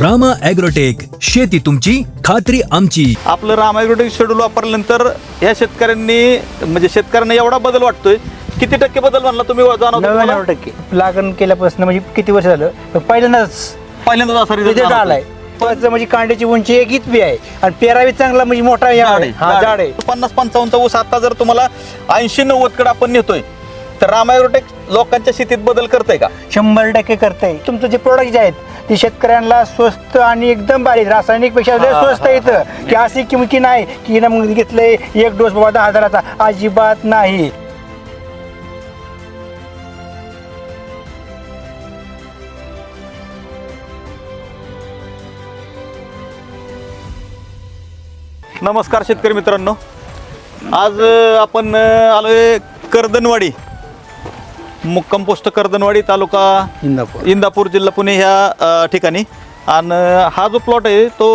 Rama agrotech शेती तुमची खात्री आमची. आपलं रामायग्रोटिक शेड्यूल वापरल्यानंतर या शेतकऱ्यांनी म्हणजे शेतकऱ्यांना एवढा बदल वाटतोय किती टक्के बदल म्हणला तुम्ही जाणवतो नव्याण्णव तुम्हाला? टक्के. लागण केल्यापासून म्हणजे किती वर्ष झालं? पण पहिल्यांदाच. पहिल्यांदाच असा result रिझल्ट. आलाय. म्हणजे कांड्याची उंची एक इतकी आहे. आणि पेरावी चांगला म्हणजे मोठा या- झाड आहे, हा आहे. आहे पन्नास पंचावन्नचा ऊस आता जर तुम्हाला ऐंशी नव्वदकडे आपण नेतोय तर रामायग्रोटेक लोकांच्या शेतीत बदल करतंय का? शंभर टक्के करताय. तुमचं जे प्रोडक्ट जे आहेत ते शेतकऱ्यांना स्वस्त आणि एकदम बारीक रासायनिकपेक्षा लय हा, स्वस्त येतं की अशी किंमत नाही. की ना मग घेतलंय एक डोस बाबा दहा हजाराचा. अजिबात नाही. नमस्कार शेतकरी मित्रांनो. आज अ, आपण अ, आलोय कर्दनवाडी. मुक्काम पोस्ट कर्दनवाडी तालुका इंदापूर. इंदापूर जिल्हा पुणे ह्या अ, ठिकाणी. आणि हा जो प्लॉट आहे तो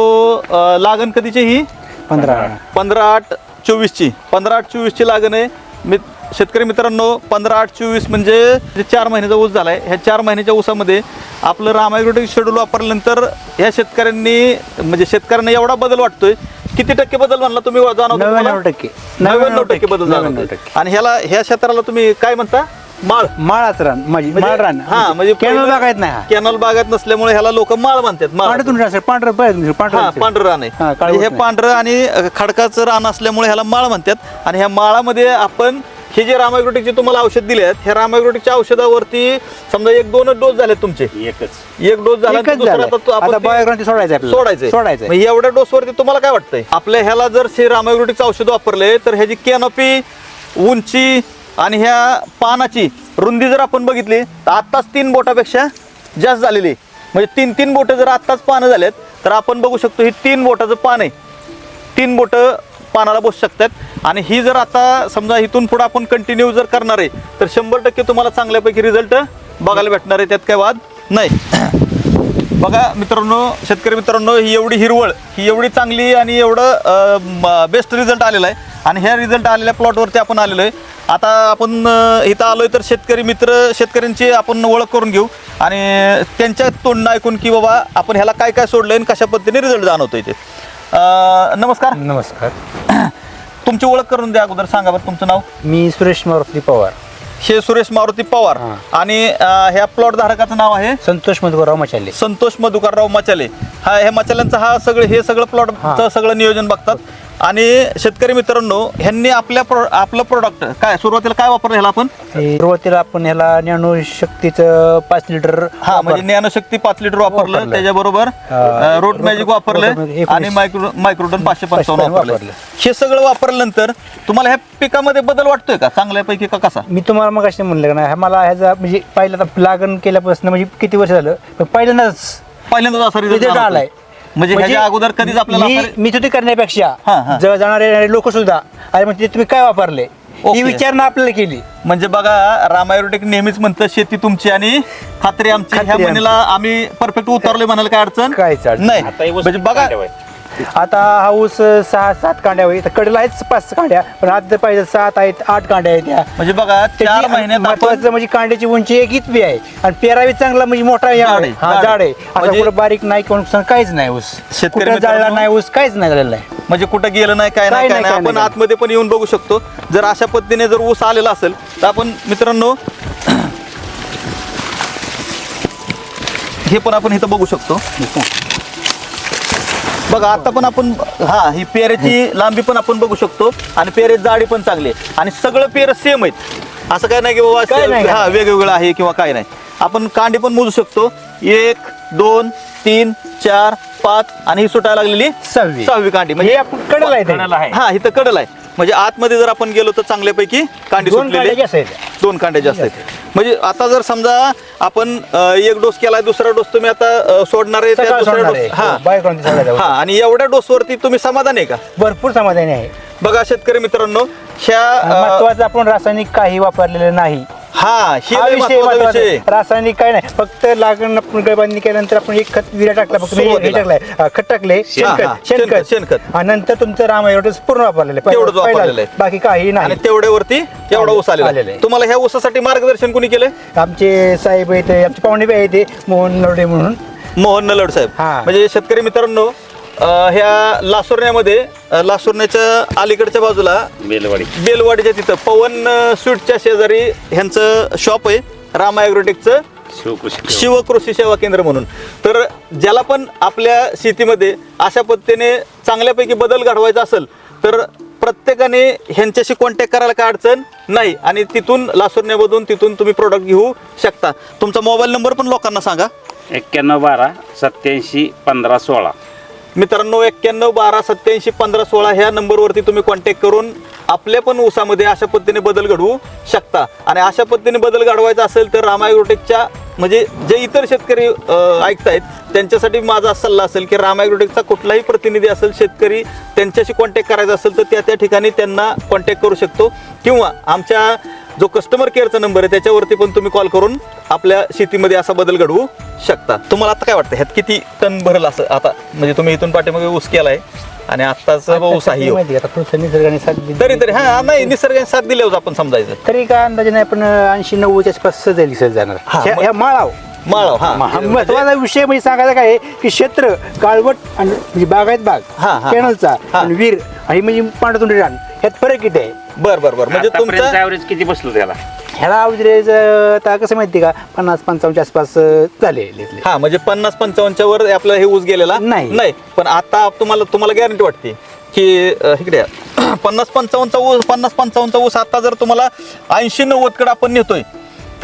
अ, लागण कधीची ही? पंधरा पंधरा आठ चोवीसची. पंधरा आठ चोवीसची लागण आहे. मी शेतकरी मित्रांनो पंधरा आठ चोवीस म्हणजे जे चार महिन्याचा ऊस झाला आहे ह्या चार महिन्याच्या ऊसामध्ये आपलं रामायग्रोटिक शेड्यूल वापरल्यानंतर ह्या शेतकऱ्यांनी म्हणजे शेतकऱ्यांना एवढा बदल वाटतोय. किती टक्के बदल म्हणला तुम्ही जाणवतो नव्याण्णव? टक्के. नव्याण्णव टक्के बदल नव्याण्णव जाणवतोय. टक्के. आणि ह्याला ह्या क्षेत्राला तुम्ही काय म्हणता? माळ माळाच रान म्हणजे माळ रान हा म्हणजे कॅनल बागायत नाही हा. कॅनल बागायत नसल्यामुळे ह्याला लोक माळ म्हणतात माळ पांढरं रान पांढरं पाहिजे हा पांढरं पांढरं रान आहे हा, म्हणजे हे नाही. पांढरं आणि अ, खडकाचं रान असल्यामुळे ह्याला माळ म्हणतात आणि ह्या माळामध्ये आपण हे जे रामायग्रोटिकचे तुम्हाला औषध दिले आहेत ह्या रामायग्रोटिकच्या औषधावरती समजा एक दोनच डोस झाले तुमचे एकच एक डोस झाला एकच दुसरा झालं. आता तो आपण आता ते बायोग्रांती सोडायचं आपल्याला. सोडायचंय सोडायचंय. मग एवढ्या डोस वरती तुम्हाला काय वाटतंय आपल्या ह्याला जर हे रामायग्रोटिकचं औषध वापरले तर ह्याची कॅनोपी उंची आणि ह्या पानाची रुंदी जर आपण बघितली तर आत्ताच तीन बोटापेक्षा जास्त झालेली आहे. म्हणजे तीन तीन बोटं जर आत्ताच पानं झालेत तर आपण बघू शकतो ही तीन बोटाचं पान आहे. तीन बोटं पानाला बसू शकतात. आणि ही जर आता समजा इथून पुढे आपण कंटिन्यू जर करणार आहे तर शंभर टक्के तुम्हाला चांगल्यापैकी रिझल्ट बघायला भेटणार आहे. त्यात काय वाद नाही. बघा मित्रांनो शेतकरी मित्रांनो ही एवढी हिरवळ ही एवढी चांगली आणि एवढं बेस्ट रिझल्ट आलेला आहे. आणि ह्या रिझल्ट आलेल्या प्लॉटवरती आपण आलेलो आहे. आता आपण इथं आलोय तर शेतकरी मित्र शेतकऱ्यांची आपण ओळख करून घेऊ. आणि त्यांच्या तोंडनं ऐकून की बाबा आपण ह्याला काय काय सोडलंय आणि कशा पद्धतीने रिझल्ट जाणवतोय ते. अं, नमस्कार. नमस्कार. तुमची ओळख करून द्या अगोदर सांगा बरं तुमचं नाव. मी सुरेश मारुती पवार. हे सुरेश मारुती पवार. हां. आणि अं, ह्या प्लॉट धारकाचं नाव आहे? संतोष मधुकरराव मचाले. संतोष मधुकरराव मचाले. हा ह्या मचाल्यांचा हा सगळं हे सगळं प्लॉटचं हां. सगळं नियोजन बघतात. आणि शेतकरी मित्रांनो ह्यांनी आपल्या pro- आपलं प्रोडक्ट काय सुरुवातीला काय वापरलं ह्याला आपण? सुरुवातीला आपण ह्याला ज्ञानो शक्तीचं पाच लिटर हा म्हणजे ज्ञानशक्ती पाच लिटर वापरलं. त्याच्याबरोबर रोड मॅजिक वापरलं आणि. मायक्रो मायक्रोडन पाचशे पंचावन्न वापरलं. हे सगळं वापरल्यानंतर तुम्हाला ह्या पिकामध्ये बदल वाटतोय का? चांगल्यापैकी का कसा? मी तुम्हाला मग असे म्हणलं का नाही मला ह्याचा म्हणजे पहिला आता लागण केल्यापासून म्हणजे किती वर्ष झालं? पण पहिल्यांदाच. पहिल्यांदाच असा रिझल्ट आलाय. म्हणजे ह्याच्या अगोदर कधीच आपल्याला मी असा- करण्यापेक्षा हां, हां. जवळ जाणारे लोक सुद्धा अरे म्हणजे तुम्ही काय वापरले ओके. ही विचारणा आपल्याला केली म्हणजे बघा रामायोटेक नेहमीच म्हणतं शेती तुमची आणि खात्री आमची खात्री ह्या आमची. म्हणीला आम्ही परफेक्ट उतरलोय म्हणाल काय अडचण काहीच अडचण नाही आता हे वस्तू म्हणजे बघा. आता हा ऊस सहा सात कांड्या होईल. कडेला आहेत पाच कांड्या पण आता पाहिजे सात आहेत आठ कांड्या आहेत म्हणजे बघा चार त्याची महिन्यात आपण महत्वाचं म्हणजे कांड्याची उंची एक इतकी आहे. आणि पेरावी चांगला म्हणजे मोठा या जाड आहे, हा जाड जाड आहे आहे. आता म्हणजे- कुठं बारीक नाही कोण काहीच नाही ऊस. शेतकरी कुठं जाळला नाही ऊस काहीच नाही झालेला आहे. म्हणजे कुठं गेलं नाही काय नाही काय काय नाही, नाही. काय आपण नाही. आतमध्ये पण येऊन बघू शकतो. जर अशा पद्धतीने जर ऊस आलेला असेल तर आपण मित्रांनो हे पण आपण इथं बघू शकतो. बघा आता पण आपण हा ही पेरेची लांबी पण आपण बघू शकतो आणि पेरेची जाडी पण चांगली आहे. आणि सगळं पेर सेम आहेत. असं काय नाही की बाबा हा वेगवेगळं आहे किंवा काय नाही. आपण कांडी पण मोजू शकतो. एक दोन तीन चार पाच आणि ही सुटायला लागलेली सहावी. सहावी कांडी. हे म्हणजे आपण कडेला आहे आहे. हा इथं कडल आहे. म्हणजे आतमध्ये जर आपण गेलो तर चांगल्यापैकी कांडी दोन सुटलेली दोन कांड्या जास्त आहेत. म्हणजे आता जर समजा आपण अ, एक डोस केलाय दुसरा डोस तुम्ही आता अ, सोडणार आहे त्या सकाळ दुसऱ्या सोडणार आहे. डोस हा हो, हा आणि एवढ्या डोसवरती तुम्ही समाधान आहे का? भरपूर समाधानी आहे. बघा शेतकरी मित्रांनो ह्या अ, महत्वाचं आपण रासायनिक काही वापरलेलं नाही. हा हे हा लय विषय महत्त्वाचा महत्त्वाचा विषय आहे. आहे. रासायनिक काय नाही फक्त लागण आपण गळबांधणी केल्यानंतर आपण एक खत विरा टाकला फक्त हे- हे सुरुवातीला. टाकलाय हा, खत टाकले हा, शेणखत शेणखत, शेणखत शेणखत. आणि नंतर तुमचं राम एवढं पूर्ण वापरलेलं आहे. तेवढंच पहिला- वापरलेलं आहे. बाकी काही नाही तेवढ्यावरती एवढा ऊस आलेला आलेलं आहे. आहे. तुम्हाला ह्या ऊसासाठी मार्गदर्शन कोणी केलंय आमचे साहेब आहेत आमचे पाहुणे बी आहेत मोहन नरडे म्हणून मोहन नलड साहेब हा. म्हणजे शेतकरी मित्रांनो अं, ह्या लासुरण्यामध्ये अं, लासुरण्याच्या अलीकडच्या बाजूला बेलवाडी. बेलवाडीच्या तिथं पवन अं, स्वीटच्या शेजारी ह्यांचं शॉप आहे रामा ॲग्रोटेकचं शिवकृषी शिवकृषी सेवा केंद्र म्हणून. तर ज्याला पण आपल्या शेतीमध्ये अशा पद्धतीने चांगल्यापैकी बदल घडवायचा असेल तर प्रत्येकाने ह्यांच्याशी कॉन्टॅक्ट करायला काय अडचण नाही. आणि तिथून लासुरण्यामधून तिथून तुम्ही प्रोडक्ट घेऊ शकता. तुमचा मोबाईल नंबर पण लोकांना सांगा. एक्क्याण्णव बारा सत्याऐंशी पंधरा सोळा. मित्रांनो एक्क्याण्णव बारा सत्याऐंशी पंधरा सोळा ह्या नंबरवरती तुम्ही कॉन्टॅक्ट करून आपल्या पण ऊसामध्ये अशा पद्धतीने बदल घडवू शकता. आणि अशा पद्धतीने बदल घडवायचा असेल तर रामायग्रोटेकच्या म्हणजे जे इतर शेतकरी ऐकतायत त्यांच्यासाठी माझा सल्ला असेल की रामायग्रोटेकचा कुठलाही प्रतिनिधी असेल शेतकरी त्यांच्याशी कॉन्टॅक्ट करायचा असेल तर त्या त्या ठिकाणी त्यांना कॉन्टॅक्ट करू शकतो. किंवा आमच्या जो कस्टमर केअरचा नंबर आहे त्याच्यावरती पण तुम्ही कॉल करून आपल्या शेतीमध्ये असा बदल घडवू शकता. तुम्हाला आता काय वाटतं? ह्यात किती टन भरल असं? आता म्हणजे तुम्ही इथून पाठीमागे ऊस केला आहे आणि आत्ताच आहे ह्यो. माहिती आहे का? थोडंसं निसर्गाने साथ दिली. तरी तरी. हा नाही निसर्गाने साथ दिल्यावर आपण समजायचं. तरी काय अंदाजे नाही पण ऐंशी नव्वदच्या आसपास सहज सहज जाणार. हा, ह्या- ह्या माळाव. माळव हा. हा महत्त्वाचा विषय म्हणजे सांगायचा काय आहे की क्षेत्र काळवट आणि म्हणजे बागायत बाग. हा, हा, कॅनलचा हा. आणि वीर आणि म्हणजे पांढरतुंडी रान. ह्यात फरक किती आहे. बर बर बर. म्हणजे तुमचं ऍव्हरेज किती बसलो त्याला? ह्याला अवजरेज आता कसं माहिती का पन्नास पंचावन्नच्या आसपास झाले. हा म्हणजे पन्नास पंचावन्नच्या वर आपला हे ऊस गेलेला नाही. नाही पण आता तुम्हाला तुम्हाला गॅरंटी वाटते की इकडे. पन्नास पंचावन्नचा ऊस पन्नास पंचावन्नचा ऊस आता जर तुम्हाला ऐंशी नव्वदकडे आपण नेतोय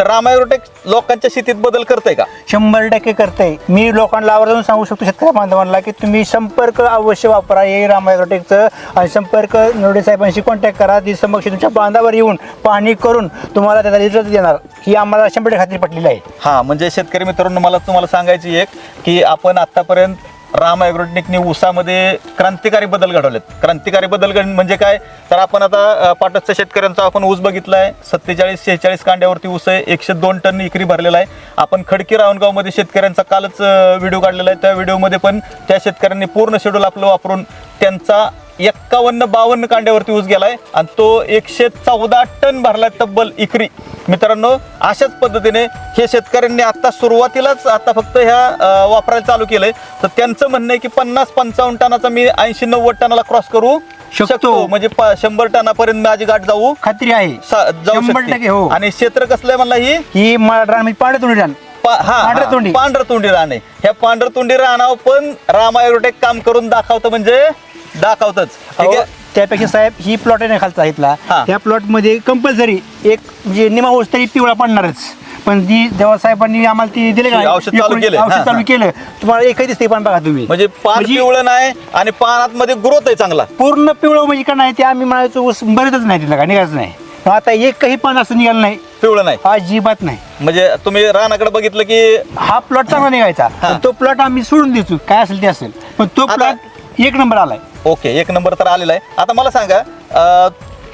तर रामायरोटेक लोकांच्या शेतीत बदल करतंय का? शंभर टक्के करते मी लोकांना आवर्जून सांगू शकतो शेतकरी बांधवांना की तुम्ही संपर्क अवश्य वापरा. हे रामायग्रोटेकचं आणि संपर्क नरोडे साहेबांशी कॉन्टॅक्ट करा. ती समक्ष तुमच्या बांधावर येऊन पाहणी करून तुम्हाला त्याचा रिझल्ट देणार. ही आम्हाला शंभर टक्के खात्री पटलेली आहे. हा म्हणजे शेतकरी मित्रांनो मला तुम्हाला सांगायची एक की आपण आतापर्यंत राम ॲग्रोटेकने ऊसामध्ये क्रांतिकारी बदल घडवलेत. क्रांतिकारी बदल घड म्हणजे काय? तर आपण आता पाटसच्या शेतकऱ्यांचा आपण ऊस बघितला आहे सत्तेचाळीस शेहेचाळीस कांड्यावरती ऊस आहे. एकशे दोन टन इकरी भरलेला आहे. आपण खडकी रावणगावमध्ये शेतकऱ्यांचा कालच व्हिडिओ काढलेला आहे. त्या व्हिडिओमध्ये पण त्या शेतकऱ्यांनी पूर्ण शेड्यूल आपलं वापरून त्यांचा एक्कावन्न बावन्न कांड्यावरती ऊस गेलाय आणि तो एकशे चौदा टन भरलाय तब्बल इकरी मित्रांनो अशाच पद्धतीने हे शेतकऱ्यांनी आता सुरुवातीलाच आता फक्त ह्या वापरायला चालू केलंय. तर त्यांचं म्हणणं आहे की पन्नास पंचावन्न टनाचा मी ऐंशी नव्वद टनाला क्रॉस करू शकतो. म्हणजे शंभर टनापर्यंत माझी गाठ जाऊ. खात्री आहे. जाऊ शकते. हो. आणि क्षेत्र कसलं आहे म्हणला ही? ही मराठा रान. पांढरतुंडी रान पांढरतोंडी. पांढरतोंडी राणे ह्या पांढरतोंडी राणावर पण रामायरोटेक काम करून दाखवतं म्हणजे दाखवतच. ठीक अहो, आहे? त्यापेक्षा साहेब ही प्लॉट आहे ना खालचा इथला. हा. त्या प्लॉटमध्ये कंपल्सरी एक म्हणजे निमा तरी पिवळा पडणारच. पण ती जेव्हा साहेबांनी आम्हाला ती दिले औषध चालू केलं. हा, औषध हा. चालू केलं. तुम्हाला एकही दिसते पण बघा तुम्ही. म्हणजे पान म्हणजे पिवळं नाही आणि पानात मध्ये ग्रोथ आहे चांगला. पूर्ण पिवळं म्हणजे का नाही ते आम्ही म्हणायचं ऊस बरेच नाही तिला का निघायचं नाही. पण आता एकही पान असं निघालं नाही. पिवळं नाही. अजिबात नाही. म्हणजे तुम्ही रानाकडे बघितलं की हा प्लॉट चांगला निघायचा. हा. पण तो प्लॉट आम्ही सोडून देतो काय असेल ते असेल. पण तो आता- प्लॉट एक नंबर आलाय. ओके एक नंबर तर आलेला आहे. आता मला सांगा अं,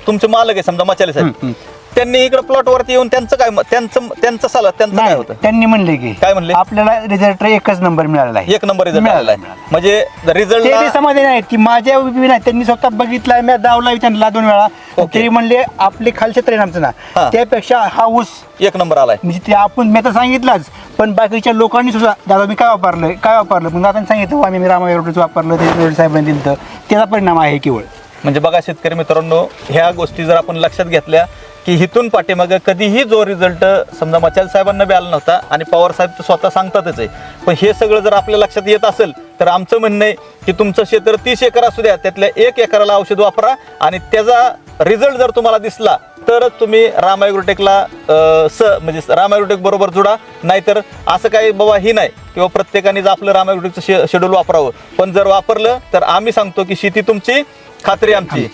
तुमचे मालक आहे समजा मचाले साहेब. त्यांनी इकडे प्लॉट वरती येऊन त्यांचं काय त्यांचं त्यांचं सला त्यांचं काय नाही होतं त्यांनी म्हणले की काय म्हणले? आपल्याला रिझल्ट एकच नंबर मिळालेला आहे एक नंबर रिझल्ट मिळाला, आलेला आहे मिळाला. म्हणजे ते बी रिझल्ट समाधानी आहेत की माझ्या उभी नाही त्यांनी स्वतः बघितला मी दावला त्यांना दोन वेळा. तरी म्हणले आपले खालचे ट्रेन आमचं हा. ना त्यापेक्षा हा ऊस एक नंबर आलाय म्हणजे ते आपण मी तर सांगितलंच पण बाकीच्या लोकांनी सुद्धा दादा मी काय वापरलं काय वापरलं मग दादांनी सांगितलं "हो, आम्ही रामा एवढंच वापरलं ते साहेबांनी दिलं तर त्याचा परिणाम आहे केवळ म्हणजे बघा शेतकरी मित्रांनो ह्या गोष्टी जर आपण लक्षात घेतल्या की हिथून पाठीमागं कधीही जो रिझल्ट समजा मचाल साहेबांना बी आला नव्हता आणि पवार साहेब तर स्वतः सांगतातच आहे. पण हे सगळं जर आपल्या लक्षात येत असेल तर आमचं म्हणणं आहे की तुमचं क्षेत्र तीस एकर असू द्या त्यातल्या एक एकराला औषध वापरा आणि त्याचा रिझल्ट जर तुम्हाला दिसला तरच तुम्ही रामायग्रोटेकला स म्हणजे रामायग्रोटेक बरोबर जुडा. नाहीतर असं काही बाबा ही नाही किंवा प्रत्येकाने आपलं रामायग्रोटेकचं शे शेड्यूल वापरावं. पण जर वापरलं तर आम्ही सांगतो की शेती तुमची खात्री आमची.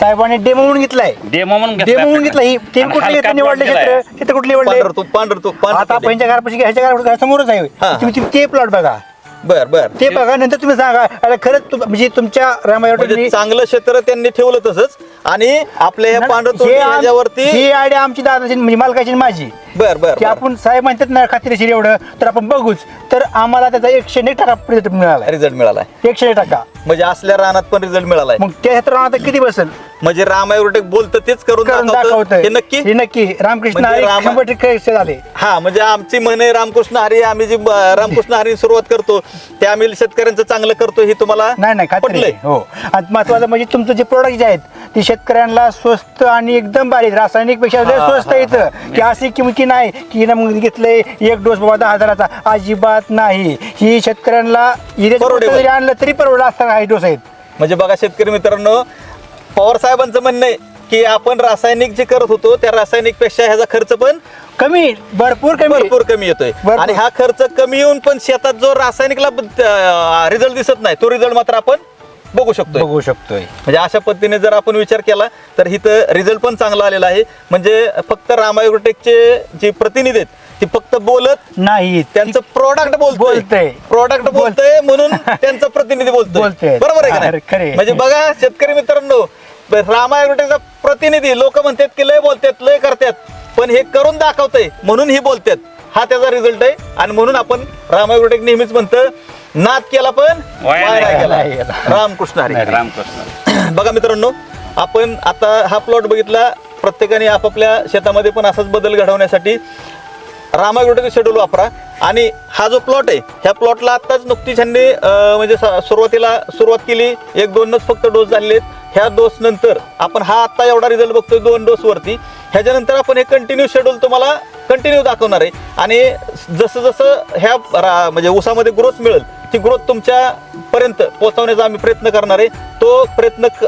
साहेबांनी डेमो म्हणून घेतलाय. डेमो म्हणून घेतला डेमो म्हणून घेतला ही ते आणि कुठले हलका निवडले क्षेत्र. कुठले निवडले पांढर तू पांढर तू आता पांढर आपणच्या घरापाशी ह्याच्या घरा घरासमोरच आहे हा. तुम्ही ते प्लॉट बघा. बर बर. ते बघा नंतर तुम्ही सांगा. अरे खरंच तुम- म्हणजे तुमच्या रामायण म्हणजे चांगलं क्षेत्र त्यांनी ठेवलं तसंच. आणि आपल्या ह्या पांढर हे आम- ह्याच्यावरती ही आयडिया आमची दादाची म्हणजे मालकाची आणि माझी. बर बर की आपण साहेब म्हणतात ना खात्रीशीर एवढं तर आपण बघूच. तर आम्हाला त्याचा एकशे एक टक्का रिझल्ट मिळाला रिझल्ट मिळालाय. एकशे एक टक्का. म्हणजे असल्या रानात पण रिझल्ट मिळालाय. मग त्या क्षेत्रात आता किती बसेल? म्हणजे रामायग्रोटेक बोलतं तेच करून करून दाखवतं. दाखवतोय. हे नक्की? हे नक्की. रामकृष्ण म्हणजे हरी रामा- शंभर टक्के यश झाले. हा म्हणजे आमची म्हणे रामकृष्ण हरी आम्ही जी ब- रामकृष्ण हरी सुरुवात करतो ते आम्ही शेतकऱ्यांचं चांगलं करतो हे तुम्हाला नाही नाही खात्री पटलंय. आहे. हो. आणि महत्वाचं म्हणजे तुमचं जे प्रोडक्ट जे आहेत ते शेतकऱ्यांना स्वस्त आणि एकदम बारीक रासायनिकपेक्षा लय स्वस्त येतं की अशी किमती नाही की ना मग घेतलंय एक डोस बाबा दहा हजाराचा. अजिबात नाही. ही शेतकऱ्यांना हिऱ्याचं जरी आणलं तरी परवडला असताना हा डोस आहेत म्हणजे बघा शेतकरी मित्रांनो पवार साहेबांचं म्हणणं आहे की आपण रासायनिक जे करत होतो त्या रासायनिकपेक्षा ह्याचा खर्च पण कमी भरपूर कमी. भरपूर कमी येतोय. भरपूर. आणि हा खर्च कमी येऊन पण शेतात जो रासायनिकला रिझल्ट दिसत नाही तो रिझल्ट मात्र आपण बघू शकतोय. बघू शकतोय. म्हणजे अशा पद्धतीने जर आपण विचार केला तर इथं रिझल्ट पण चांगला आलेला आहे. म्हणजे फक्त रामायोटेकचे जे प्रतिनिधी आहेत ते फक्त बोलत नाही त्यांचं प्रोडक्ट बोलतोय बोलतंय. प्रोडक्ट बोलतंय म्हणून त्यांचा प्रतिनिधी बोलतोय बोलतोय. बरोबर आहे का अरे, खरे. नाही म्हणजे बघा शेतकरी मित्रांनो रामायोटेकचा प्रतिनिधी लोक म्हणतात की लय बोलतात लय करतात पण हे करून दाखवतंय म्हणून ही बोलतात हा त्याचा रिझल्ट आहे आणि म्हणून आपण रामायोटेक नेहमीच म्हणतं नाद केला पण वाया वाया नाही गेला. गेला. रामकृष्ण हरी रामकृष्ण बघा मित्रांनो आपण आता हा प्लॉट बघितला प्रत्येकाने आपापल्या शेतामध्ये पण असाच बदल घडवण्यासाठी रामागुटेचं शेड्यूल वापरा. आणि हा जो प्लॉट आहे ह्या प्लॉटला आत्ताच नुकतीच ह्यांनी म्हणजे स- सुरुवातीला सुरुवात केली. एक दोनच फक्त डोस झालेले आहेत. ह्या डोस नंतर आपण हा आत्ता एवढा रिझल्ट बघतोय दोन डोसवरती ह्याच्यानंतर आपण हे कंटिन्यू शेड्यूल तुम्हाला कंटिन्यू दाखवणार आहे. आणि जसं जसं ह्या रा- म्हणजे ऊसामध्ये ग्रोथ मिळेल ती ग्रोथ तुमच्या पर्यंत पोहोचवण्याचा आम्ही प्रयत्न करणार आहे. तो प्रयत्न क-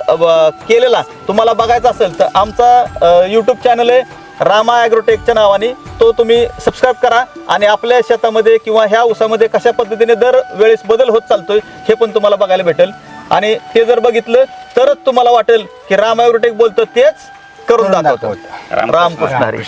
केलेला तुम्हाला बघायचा असेल तर आमचा यूट्यूब चॅनल आहे. रामा ॲग्रोटेकच्या नावाने तो तुम्ही सबस्क्राईब करा आणि आपल्या शेतामध्ये किंवा ह्या ऊसामध्ये कशा पद्धतीने दर वेळेस बदल होत चालतोय हे पण तुम्हाला बघायला भेटेल आणि ते जर बघितलं तरच तुम्हाला वाटेल की राम ॲग्रोटेक बोलतं तेच करून दाखवतं. रामकृष्ण. हरी.